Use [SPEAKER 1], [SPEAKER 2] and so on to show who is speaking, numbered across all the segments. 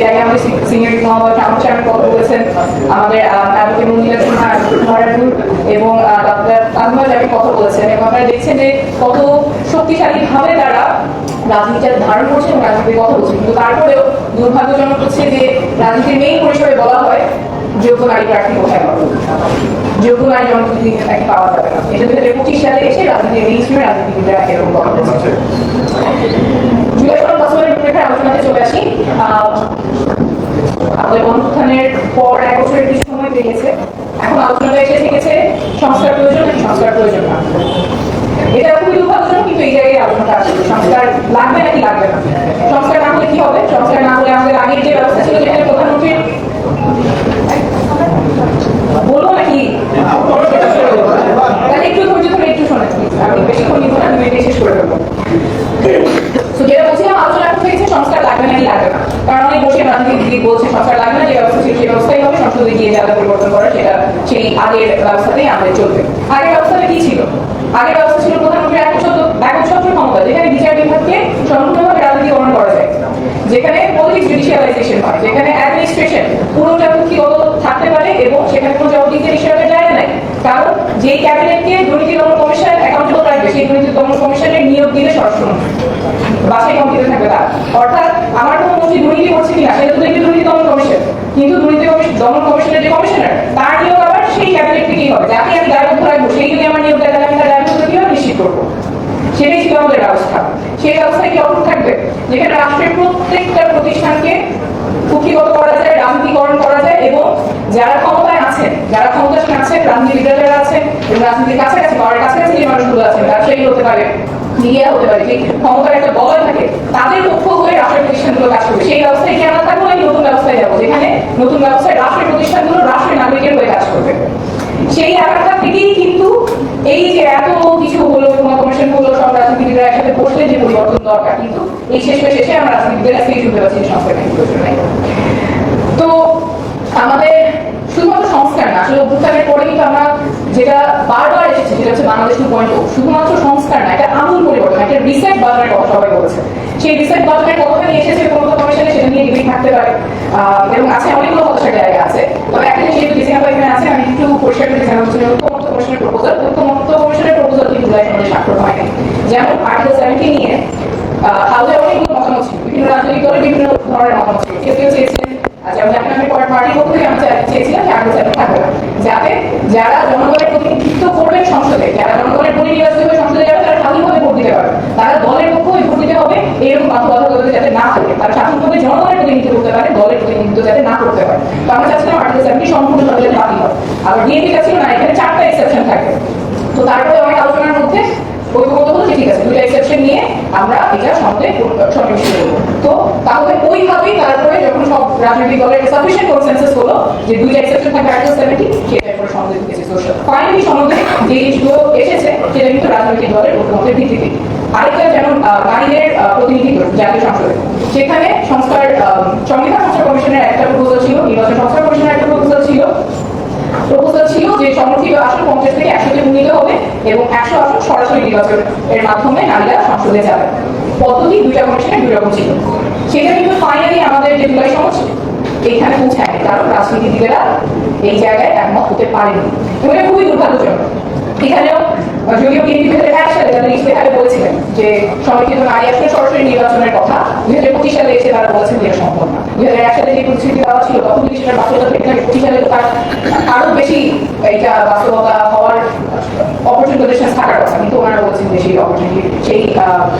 [SPEAKER 1] এর আগে আমাদের সিনিয়র মহম্মদ রামন সাহেব কথা বলেছেন আমাদের অ্যাডভোকেট মঞ্জিলা সিনহা মহারাজুর এবং ডক্টর আহমদ জাবি কথা বলেছেন এবং আপনারা দেখছেন যে কত শক্তিশালী ভাবে তারা রাজনীতিটা ধারণ করছে এবং রাজনীতির কথা বলছে। কিন্তু তারপরেও দুর্ভাগ্যজনক হচ্ছে যে রাজনীতির মেইন পরিসরে বলা হয় যোগ্য নারী প্রার্থী কোথায় পাবো যোগ্য নারী জনপ্রতিনিধি তাকে পাওয়া যাবে না। এটা দু হাজার পঁচিশ সালে এসে রাজনীতির মেইন স্ট্রিমে রাজনীতিবিদরা এরকম কথা বলছে জুলাই সনদ বাস্তবায়নের রূপরেখার আলোচনাতে চলে আসি আহ, আমাদের অনুষ্ঠানের পর এক বছরের কিছু সময় পেরিয়েছে। এখন আলোচনাটা এসে থেকেছে সংস্কার প্রয়োজন নাকি সংস্কার প্রয়োজন না। এটা খুবই দুর্ভাগ্যজনক, কিন্তু এই জায়গায় আলোচনাটা সংস্কার লাগবে নাকি লাগবে না? সংস্কার না হলে কি হবে? সংস্কার না হলে আমাদের আগের যে ব্যবস্থা ছিল যেখানে প্রধানমন্ত্রীর বলব নাকি তাহলে একটু ধৈর্য ধরে একটু শোনেন please। আমি বেশিক্ষণ নিব না তুমি শেষ করে দেবো তো যেটা বলছিলাম আলোচনা এখন হয়েছে সংস্কার লাগবে নাকি লাগবে না কারণ অনেক বসে রাজনীতিবিদ বলছে সংস্কার লাগবে না যে ব্যবস্থা সেই ব্যবস্থাই হবে, সংসদে গিয়ে যারা পরিবর্তন করা সেটা, সেই আগের ব্যবস্থাতেই আমাদের চলবে। আগের ব্যবস্থাটা কি ছিল? আগের ব্যবস্থা ছিল প্রধানমন্ত্রীর এক একচ্ছত্র ক্ষমতা, যেখানে বিচার বিভাগকে সম্পূর্ণভাবে রাজনীতিকরণ করা যায়। যেখানে পলিটিক্স জুডিশিয়ালাইজেশন হয়, যেখানে অ্যাডমিনিস্ট্রেশন পুরোটা কুক্ষিগত থাকতে পারে এবং সেখানে কোনো জবাবদিহিতে হিসাবে যায় নাই কারণ যেই ক্যাবিনেটকে দুর্নীতি দমন কমিশন অ্যাকাউন্টেবল রাখবে সেই দুর্নীতি দমন কমিশনের নিয়োগ বাসায় থাকবে তার। অর্থাৎ আমার কোনো মন্ত্রী দুর্নীতি করছে কিনা, সেটা তো দুর্নীতি দমন কমিশন। কিন্তু দুর্নীতি দমন কমিশনের যে কমিশনার, তার নিয়োগ আবার সেই ক্যাবিনেট থেকেই হবে। আমি রাখব, সেই যদি আমার নিয়োগ দেয়, তাহলে আমি তার কীভাবে নিশ্চিত করব? সেটাই ছিল আমাদের ব্যবস্থা। সেই ব্যবস্থায় কি অটুট থাকবে? যেখানে রাষ্ট্রের প্রত্যেকটা প্রতিষ্ঠানকে কুক্ষিগত করা যায়, রাজনীতিকরণ করা যায়, এবং যারা ক্ষমতায় আছেন, যারা ক্ষমতাসীন আছেন রাজনীতিবিদরা যারা আছেন এবং রাজনীতির কাছাকাছি পাওয়ার কাছাকাছি যে মানুষগুলো আছেন ব্যবসায়ী হতে পারে, মিডিয়া হতে পারে, যে ক্ষমতার একটা বলয় থাকে, তাদের পক্ষ হয়ে রাষ্ট্রের প্রতিষ্ঠানগুলো কাজ করবে। সেই ব্যবস্থায় কি আমরা থাকব নাকি নতুন ব্যবস্থায় যাব? যেখানে নতুন ব্যবস্থায় রাষ্ট্রের প্রতিষ্ঠানগুলো রাষ্ট্রের নাগরিকের হয়ে কাজ করবে। সেই এলাকা থেকেই কিন্তু এই যে এত কিছু হলো তোমার কমিশন হলো, সব রাজনীতিবিদরা একসাথে বসলে যে পরিবর্তন দরকার, কিন্তু এই শেষ শেষে আমরা রাজনীতিবিদের কাছ শুনতে পাচ্ছি সংস্কার তো আমাদের আসলে যেমন মতামত বিভিন্ন রাজনৈতিক দলের কেউ কেউ আচ্ছা আমি পার্টির পক্ষ থেকে চেয়েছিলাম যে আর্টিকেল সেভেন থাকবে না। যাতে যারা জনগণের প্রতিনিধিত্ব করবেন সংসদে যারা জনগণের প্রতিনিধিত্ব হয়ে সংসদে যাবে তারা স্বাধীনভাবে ভোট দিতে পারবে তারা দলের পক্ষ হয়ে ভোট দিতে হবে এরকম বাধ্যবাধকতা যাতে না থাকে তারা স্বাধীনভাবে জনগণের প্রতিনিধিত্ব করতে পারে দলের প্রতিনিধিত্ব যাতে না করতে পারে। তো আমরা চাচ্ছিলাম আর্টিকেল সেভেনটি সম্পূর্ণভাবে বাতিল হয় আবার বিএনপি চাচ্ছিল না, এখানে চারটা এক্সেপশন থাকবে তো তারপরে অনেক আলোচনার মধ্যে ঐক্যমত হলো যে ঠিক আছে দুটো এক্সেপশন নিয়ে আমরা এটা সঙ্গে সন্নিবেশ করব। তো তাহলে ওইভাবেই তারপরে যখন সব রাজনৈতিক দলের সাফিসিয়েন্ট কনসেন্সাস হলো, যে দুইটা এক্সেপশন থাকবে আর্টিকেল সেভেন্টি সেটা করে সঙ্গে ঢুকেছে সোশ্যাল ফাইনালি সনদে যে জিনিসগুলো এসেছে, সেটা কিন্তু রাজনৈতিক দলের ঐক্যমতের ভিত্তিতে আরেকটা যেমন নারীদের আহ, প্রতিনিধিত্ব জাতীয় সংসদে সেখানে সংস্কার সংবিধান সংস্কার কমিশনের একটা প্রপোজাল ছিল নির্বাচন সংস্কার কমিশনের একটা প্রপোজাল ছিল। প্রপোজাল ছিল যে সমর্থিত আসন পঞ্চাশ থেকে একশোতে উন্নীত হবে এবং একশো আসন সরাসরি নির্বাচন এর মাধ্যমে নারীরা সংসদে যাবে। পদ্ধতি দুইটা কমিশনে দুই রকম ছিল। সেটা কিন্তু ফাইনালি আমাদের যে জুলাই সমাজ এইখানে পৌঁছায় কারণ রাজনীতিবিদেরা এই জায়গায় একমত হতে পারেনি এবং খুবই দুর্ভাগ্যজনক। এখানেও যদিও বিএনপি ভেতরে একসাথে তাদের ইস্তেহারে বলেছিলেন যে সমর্থিত নারী আসলে সরাসরি নির্বাচনের কথা। দুই হাজার পঁচিশ সালে এসে তারা বলেছেন যে সম্ভব না। দুই এক সালে যে প্রতিশ্রুতি দেওয়া ছিল, তখন যদি সেটা বাস্তবতা প্রেক্ষাপটে পঁচিশ সালে তো তার আরও বেশি এটা বাস্তবতা হওয়ার অপরচুনিটি কন্ডিশন থাকার কথা। কিন্তু ওনারা বলছেন যে সেই অপরচুনিটি সেই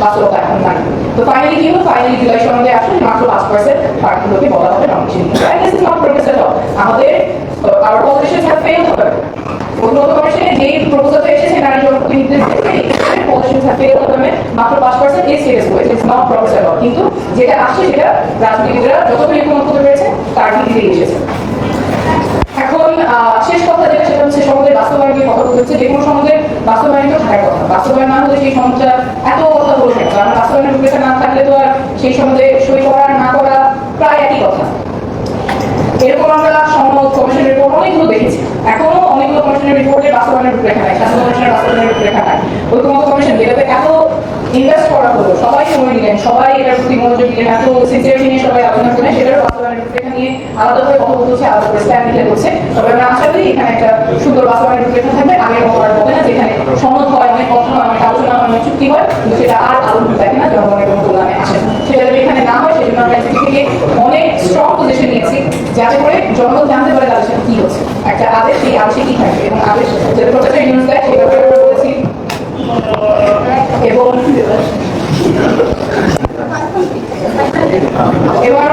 [SPEAKER 1] বাস্তবতা এখন নাই। তো ফাইনালি কি হলো? ফাইনালি জুলাই সনদে আসলে মাত্র পাঁচ পার্সেন্ট পার্টিগুলোকে বলা হবে নমিনেশন আমাদের আওয়ার পলিটিশিয়ানস হ্যাভ ফেইলড হবে যে তার শেষ কথা বাস্তবায়ন যে কোনো বাস্তবায়ন না হলে সেই সমাজটা এত কথা না। কারণ বাস্তবায়নের রূপরেখা না থাকলে তো আর সেই সমাজে সই করা না করা প্রায় একই কথা এরকম আমরা সমাজ কমিশনের রিপোর্ট অনেকগুলো দেখেছি এখনও অনেকগুলো কমিশনের রিপোর্টে বাস্তবায়নের রূপরেখা নাই, শাসন কমিশনের বাস্তবায়নের রূপরেখা নাই। ঐক্যমত কমিশন যেটাতে এত ইনভেস্ট করা হলো, সবাই সময় দিলেন, সবাই এটার প্রতি মনোযোগ দিলেন, এত সিনসিয়ারিটি নিয়ে সবাই আলোচনা করলেন, সেটারও বাস্তবায়নের রূপরেখা নিয়ে আলাদা করে কথা বলছে, আলাদা করে স্ট্যান্ড নিতে হচ্ছে তবে আমরা আশা করি এখানে একটা সুন্দর বাস্তবায়নের রূপরেখা থাকবে আগের মতো হবে না, যেখানে সনদ হয় অনেক কথা হয় অনেক আলোচনা হয় অনেক চুক্তি হয়, কিন্তু সেটা আর আলো দেখে না, জনগণের কোনো কল্যাণে আসে সেটা এখানে না হয়, সেজন্য আমরা থেকে অনেক স্ট্রং পজিশন নিয়েছি যাতে করে জনগণ জানতে পারে তাদের সাথে কি হচ্ছে। একটা আদেশ সেই আদেশে কি থাকবে? এবং আদেশ যাতে প্রত্যেকটা নিউজ দেয় সেই ব্যাপারে বলেছি। এবং এবার